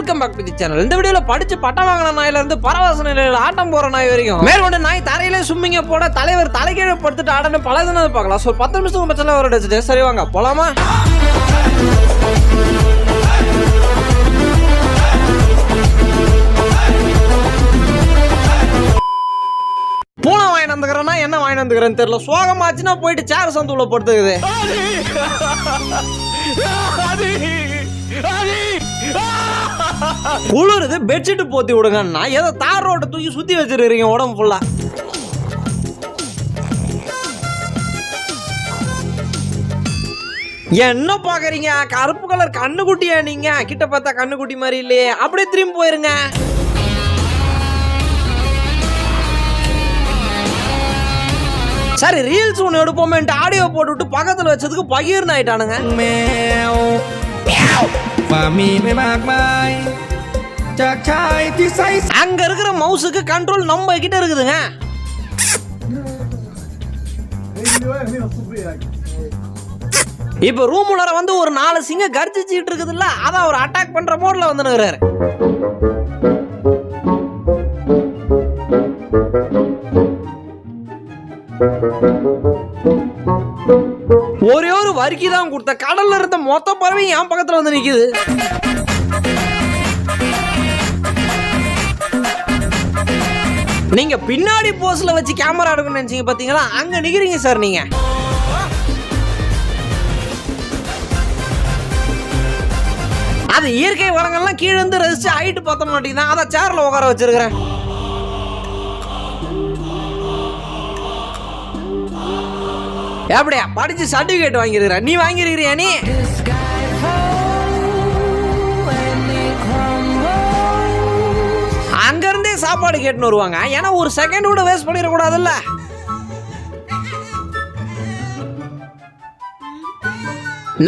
Welcome back to the channel இந்த வீடியோல படிச்சு பட்டம் வாங்கின நாயில இருந்து பரவச நிலையில ஆட்டம் போற நாய் வரைக்கும். மேற்கொண்டு நாய் தரையில சும்மிங்க போட தலைவர் தலைகீழ படுத்துட்டு ஆடணும் பல தினம் பார்க்கலாம். ஸோ பத்து நிமிஷத்துக்கு பச்சல ஒரு அடிச்சுட்டு சரி வாங்க போலாமா? பூனை வாங்கி வந்துக்கிறேன்னா என்ன வாங்கி வந்துக்கிறேன்னு தெரியல. சோகமாச்சுன்னா போயிட்டு சேர் சந்துள்ள படுத்துக்குது. குளிருது பெட்ஷீட் போத்தி விடுங்கண்ணா ஏதோ தார் ரோட்டை தூக்கி சுத்தி வச்சிருக்கீங்க உடம்பு ஃபுல்லா என்ன பாக்குறீங்க? கருப்பு கலர் கண்ணுக்குட்டியா நீங்க? கிட்ட பார்த்தா கண்ணுக்குட்டி மாதிரி இல்லையே. அப்படியே திரும்பி போயிருங்க. சரி ரீல்ஸ் ஒன்று எடுப்போமேன்ட்டு ஆடியோ போட்டுவிட்டு பக்கத்தில் வச்சதுக்கு பகீர்னு ஆயிட்டானுங்க. วว่ามีไม่มากมาย จากชายที่ใส่ அங்க இருக்கிற மவுஸுக்கு கண்ட்ரோல் நம்ம கிட்ட இருக்குதுங்க இப்ப ரூம் உள்ளார வந்து ஒரு நாலு சிங்க கர்ஜிச்சுட்டு இருக்குதுல்ல அதான் அவர் அட்டாக் பண்ற மோட்ல வந்து நிக்கிறாரு ஒரே ஒரு அறிக்கை தான் கொடுத்த கடல்ல இருந்த மொத்த பறவை என் பக்கத்துல வந்து நிக்குது. நீங்க பின்னாடி போஸ்ல வச்சு கேமரா எடுக்கணும்னு நினைச்சீங்க பாத்தீங்களா? அங்க நிக்கிறீங்க சார் நீங்க. அது இயற்கை வளங்கள்லாம் கீழே இருந்து ரசிச்சு ஹைட்டு பார்த்த மாட்டேங்குதான் அதை சேர்ல உட்கார வச்சிருக்கிறேன். எப்படியா படிச்சு சர்டிபிகேட் வாங்கிருக்கிற நீ வாங்கிருக்கிறியா நீ? அங்கேருந்தே சாப்பாடு கேட்டுன்னு வருவாங்க. ஏன்னா ஒரு செகண்ட் கூட வேஸ்ட் பண்ணிடக்கூடாதுல்ல.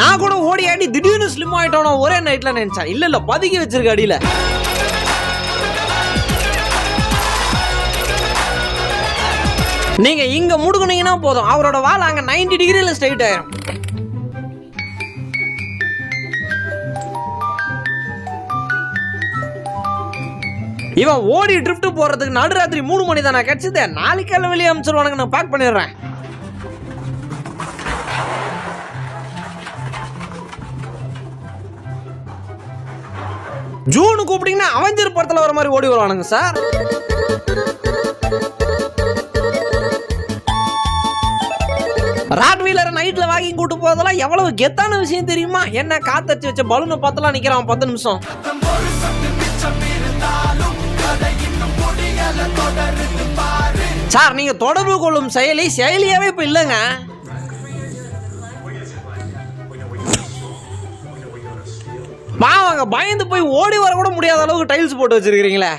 நான் கூட ஓடி ஆடி திடீர்னு ஸ்லிம் ஆயிட்டோம் ஒரே நைட்டில் நினச்சேன். இல்லை இல்லை பதுக்கி வச்சிருக்க அடியில். நீங்க இங்க முடுக்குனீங்கன்னா போதும். அவரோட வால் அங்க நைன்டி டிகிரியில ஸ்ட்ரைட் ஆயிரும். இவன் ஓடி ட்ரிஃப்ட் போறதுக்கு நடுராத்திரி மூணு மணி தானே கிடைச்சது நாளைக்கு எல்லாம் வெளியே அமைச்சிருவானுங்க நான் பேக் பண்ணிடுறேன். ஜூனு கூப்பிட்டீங்கன்னா அவஞ்சர் படத்துல வர மாதிரி ஓடி வருவானுங்க சார். வீலரை கூட்டு போறதெல்லாம் எவ்வளவு கெத்தான விஷயம் தெரியுமா? என்ன காத்தடிச்சு வச்ச பலூனை பார்த்தலாம் நிக்கிறான் பத்து நிமிஷம். சார் நீங்க தொடர்பு கொள்ளும் செயலி செயலியாவே இப்ப இல்லைங்க. பாவங்க பயந்து போய் ஓடி வர கூட முடியாத அளவுக்கு டைல்ஸ் போட்டு வச்சிருக்கீங்களே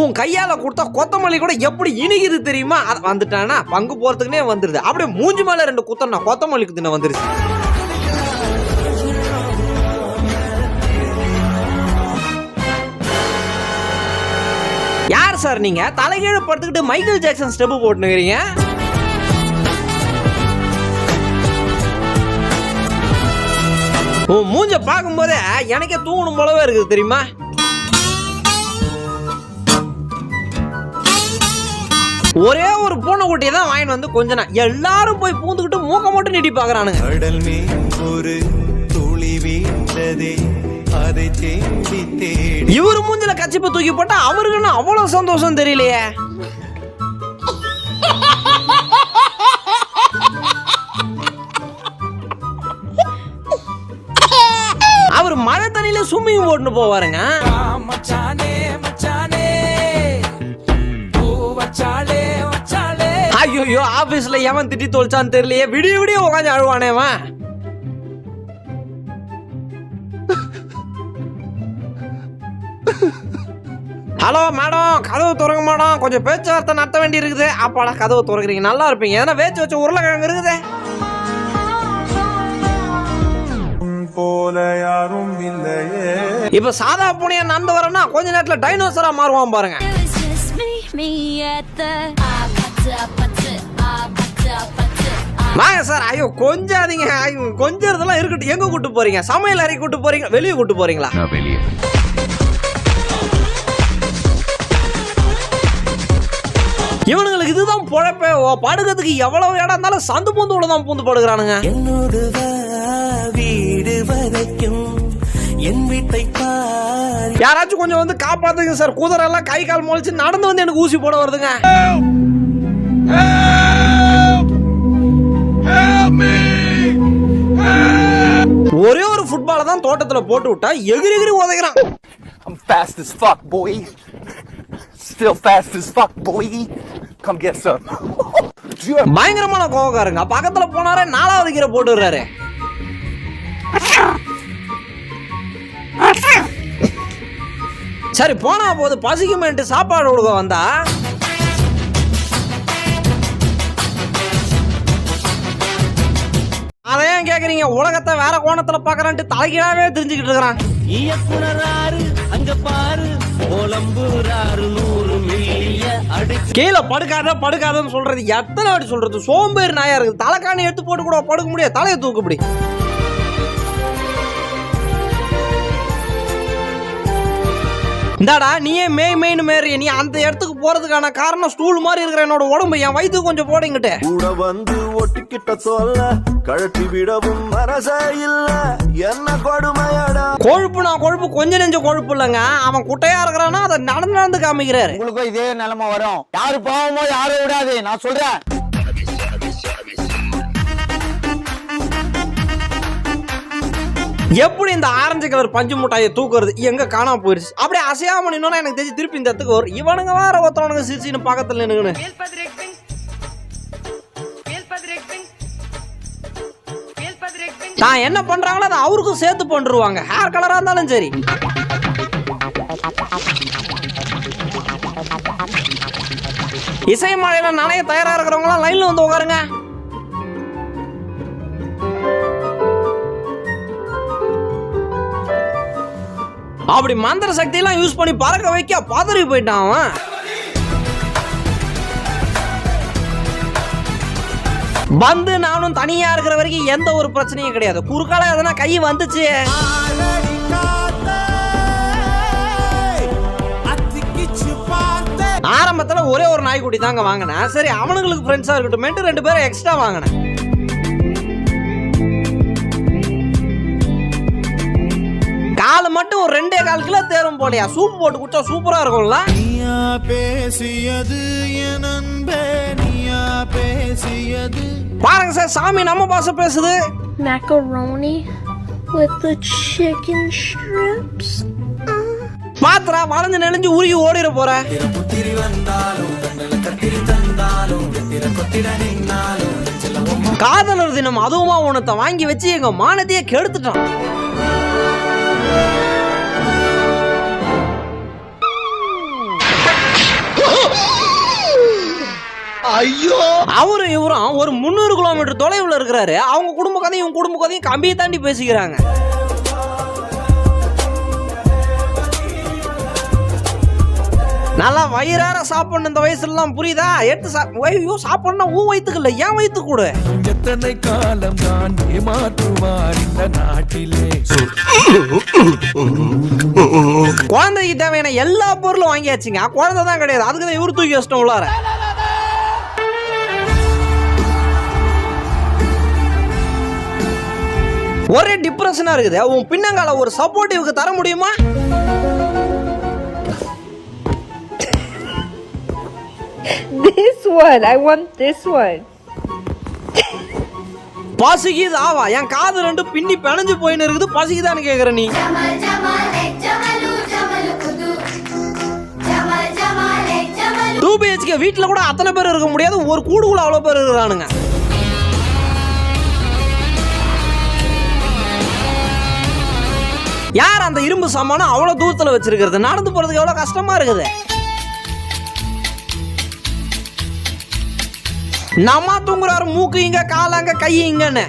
உன் கையால கொடுத்தா கொத்தமல்லி கூட எப்படி இனிக்குது தெரியுமா? அது வந்துட்டானா? பங்கு போறதுக்குனே வந்துருது. அப்படியே மூஞ்சி மேல ரெண்டு குத்தம்னா கொத்தமல்லிக்கு தின்ன வந்துருச்சு. யார் சார் நீங்க? தலைகீழ படுத்துக்கிட்டு மைக்கேல் ஜாக்சன் ஸ்டெப்பு போட்டுனுக்கிறீங்க? உன் மூஞ்ச பார்க்கும்போதே எனக்கே தூங்கணும் போலவே இருக்குது தெரியுமா? ஒரே ஒரு பூனைக்குட்டியை தான் வாங்கிட்டு வந்து கொஞ்ச நாள் எல்லாரும் போய் பூந்துக்கிட்டு மூக்க மட்டும் நீட்டி பார்க்கறானுங்க. கடல் ஒரு துளி வீழ்ந்ததே அதை தேடி தேடி. இவர் மூஞ்சில கச்சிப்பை தூக்கி போட்டா அவருக்குன்னு அவ்வளவு சந்தோஷம் தெரியலையே. அவர் மழை தண்ணியில ஸ்விம்மிங் போட்டுன்னு போவாருங்க. ஐயோ ஆபீஸ்ல எவன் திட்டி தொலைச்சான்னு தெரியலையே. விடிய விடிய உட்காந்து அழுவானேவன் ஹலோ மேடம் கதவு திறங்க மேடம். கொஞ்சம் பேச்சுவார்த்தை நடத்த வேண்டி இருக்குது அப்பாடா கதவு திறக்கிறீங்க. நல்லா இருப்பீங்க. ஏன்னா வேச்சு வச்ச உருளைக்கிழங்கு இருக்குதே? போல யாரும் இல்லையே இப்ப சாதா பூனையா நடந்து வரேன்னா கொஞ்ச நேரத்துல டைனோசரா மாறுவான் பாருங்க. Me, at the. வாங்க சார் ஐயோ கொஞ்சாதீங்க. ஐயோ கொஞ்சம் இருக்கட்டும். எங்க கூட்டு போறீங்க? சமையல் அறை கூட்டு போறீங்க வெளியே கூட்டு போறீங்களா? வெளியே. இவனுங்களுக்கு இதுதான் பொழப்பே. ஓ, படுக்கிறதுக்கு எவ்வளவு இடம் இருந்தாலும் சந்து பூந்து உள்ள தான் பூந்து படுக்கிறானுங்க. என்னோடு வீடு வரைக்கும். என் வீட்டை பார். யாராச்சும் கொஞ்சம் வந்து காப்பாத்துங்க சார். குதிரை எல்லாம் கை கால் முளைச்சு நடந்து வந்து எனக்கு ஊசி போட வருதுங்க. ஒரே ஒரு ஃபுட்பால தான் தோட்டத்துல போட்டு விட்டா எகிரி எகிரி உதைக்கிறான் I'm fast as fuck, boy. Still fast as fuck, boy. Come get some. பயங்கரமான கோவக்காரங்க பக்கத்துல போனாரே நாலாவது கீரை போட்டுறாரு சரி போனா போது பசிக்குமேன்ட்டு சாப்பாடு கொடுக்க வந்தா ஏன் கேக்குறீங்க. உலகத்தை வேற கோணத்துல பாக்குறான்ட்டு தலைகீழாவே தெரிஞ்சுக்கிட்டு இருக்கிறான். இயக்குனராரு அங்க பாரு. ஓலம்புறாரு நூறு கீழே படுக்காத படுக்காதன்னு சொல்றது எத்தனை வாட்டி சொல்றது? சோம்பேறி நாயா இருக்குது. தலைக்காணி எடுத்து போட்டு கூட படுக்க முடியாது. தலையை தூக்குப்படி இந்தாடா நீயே மேய் மேய்னு மேறிய. நீ அந்த இடத்துக்கு போறதுக்கான காரணம் ஸ்டூல் மாதிரி இருக்கிற என்னோட உடம்பு. என் வயிற்றுக்கு கொஞ்சம் போடுங்கிட்டு கூட வந்து ஒட்டிக்கிட்ட சொல்ல கழட்டி விடவும் மனசே இல்ல. என்ன கொடுமையடா? கொழுப்பு நான் கொழுப்பு கொஞ்சம் நெஞ்ச கொழுப்பு இல்லைங்க. அவன் குட்டையா இருக்கிறானா அதை நடந்து நடந்து காமிக்கிறாரு. உங்களுக்கும் இதே நிலைமை வரும். யாரு பாவமோ யாரும் விடாது. நான் சொல்றேன். எப்படி இந்த ஆரஞ்சு கலர் பஞ்சு முட்டாயை தூக்குறது? எங்க காணாம போயிருச்சு? அப்படியே அசையாம நின்னோன்னா எனக்கு தெரிஞ்சு திருப்பி இந்த இடத்துக்கு வரும். இவனுங்க வேற ஒருத்தவனுங்க சிரிச்சின்னு பக்கத்துல நின்னுங்கன்னு தான் என்ன பண்றாங்களோ அதை அவருக்கும் சேர்த்து பண்ணிருவாங்க. ஹேர் கலரா இருந்தாலும் சரி. இசை மழையில நனைய தயாரா இருக்கிறவங்க லைன்ல வந்து உட்காருங்க. அப்படி மந்திர சக்தியெல்லாம் யூஸ் பண்ணி பறக்க வைக்க பதறி போயிட்டான் அவன். வந்து நானும் தனியா இருக்கிற வரைக்கும் எந்த ஒரு பிரச்சனையும் கிடையாது. குறுக்கால எதனா கை வந்துச்சு. ஆரம்பத்துல ஒரே ஒரு நாய்க்குட்டி தாங்க வாங்கினேன். சரி அவனுங்களுக்கு ஃப்ரெண்ட்ஸா இருக்கட்டும். ரெண்டு பேரும் எக்ஸ்ட்ரா வாங்கினேன். மட்டும் ஒரு ரெண்டே கால் கிலோ தேரும் போலையா? சூப் போட்டு குடிச்சா சூப்பரா இருக்கும்ல? நீயா பேசியது என் அன்பே நீயா பேசியது. பாருங்க சார் சாமி நம்ம பாச பேசுது. Macaroni with the chicken strips. Patra வளைஞ்சு நெளிஞ்சு உருகி ஓடிட போற. புத்திரி வந்தாலும் கண்ணுல கத்திரி தந்தாலும் வெத்திர கொத்திட நின்னாலும் காதலர் தினம் அதுவுமா உனத்தை வாங்கி வச்சு எங்க மானத்தையே கெடுத்துட்டான். ஐயோ! அவரும் இவரும் ஒரு முந்நூறு கிலோமீட்டர் தொலைவில் இருக்கிறாரு. அவங்க குடும்ப கதையும் இவங்க குடும்ப கதையும் கம்பியை தாண்டி பேசிக்கிறாங்க. நல்லா வயிறார சாப்பிடணும் இந்த வயசுலாம் புரியுதா? எடுத்து ஐயோ சாப்பிடணும்னா உன் வயிற்றுக்கு இல்லை என் வயிற்று கூட எத்தனை காலம் தான் ஏமாற்றுவார் இந்த நாட்டிலே? குழந்தைக்கு தேவையான எல்லா பொருளும் வாங்கியாச்சுங்க. குழந்தை தான் கிடையாது. அதுக்கு தான் இவரு தூக்கி வச்சிட்டோம் உள்ளார. ஒரே டிப்ரெஷனா இருக்குது. உன் பின்னங்கால ஒரு சப்போர்ட்டிவ்க்கு தர முடியுமா? this one. I want this one. பசிக்குது ஆவா என் காது ரெண்டு பின்னி பிணைஞ்சு போயின்னு இருக்குது. பசிக்குதான்னு கேக்குற நீ. டூ பிஹெச்கே வீட்டில் கூட அத்தனை பேர் இருக்க முடியாது. ஒரு கூடுக்குள்ள அவ்வளோ பேர் இருக்கிறானுங்க. யார் அந்த இரும்பு சாமானம் அவ்வளோ தூரத்தில் வச்சிருக்கிறது? நடந்து போகிறதுக்கு எவ்வளோ கஷ்டமாக இருக்குது? நம்ம தூங்குறாரு மூக்கு இங்க கால் ஆல்வேஸ் கை இங்கன்னு.